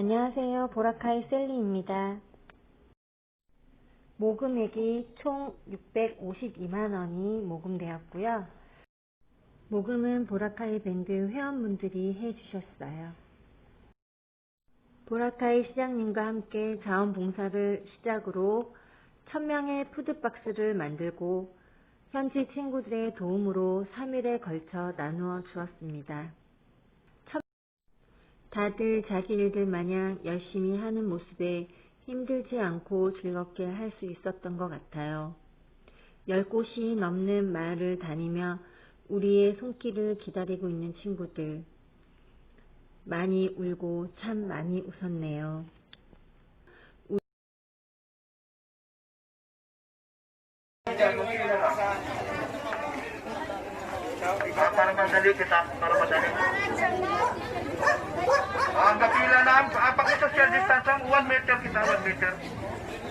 안녕하세요. 보라카이 셀리입니다. 모금액이 총 652만원이 모금되었고요. 모금은 보라카이 밴드 회원분들이 해주셨어요. 보라카이 시장님과 함께 자원봉사를 시작으로 1000명의 푸드박스를 만들고 현지 친구들의 도움으로 3일에 걸쳐 나누어 주었습니다. 다들 자기 일들 마냥 열심히 하는 모습에 힘들지 않고 즐겁게 할 수 있었던 것 같아요. 열 곳이 넘는 마을을 다니며 우리의 손길을 기다리고 있는 친구들. 많이 울고 참 많이 웃었네요. Ang pag-social distance, 1 meter kita, 1 meter.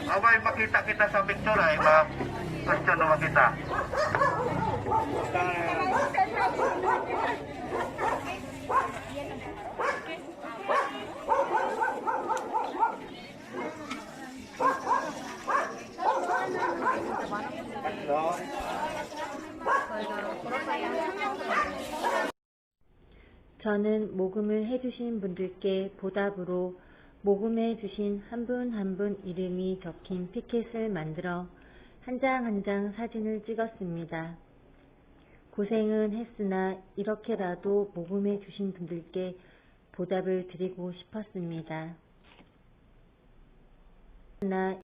Abay, makita kita sa picture ay ma-question naman kita. 저는 모금을 해주신 분들께 보답으로 모금해 주신 한 분 한 분 이름이 적힌 피켓을 만들어 한 장 한 장 사진을 찍었습니다. 고생은 했으나 이렇게라도 모금해 주신 분들께 보답을 드리고 싶었습니다. 나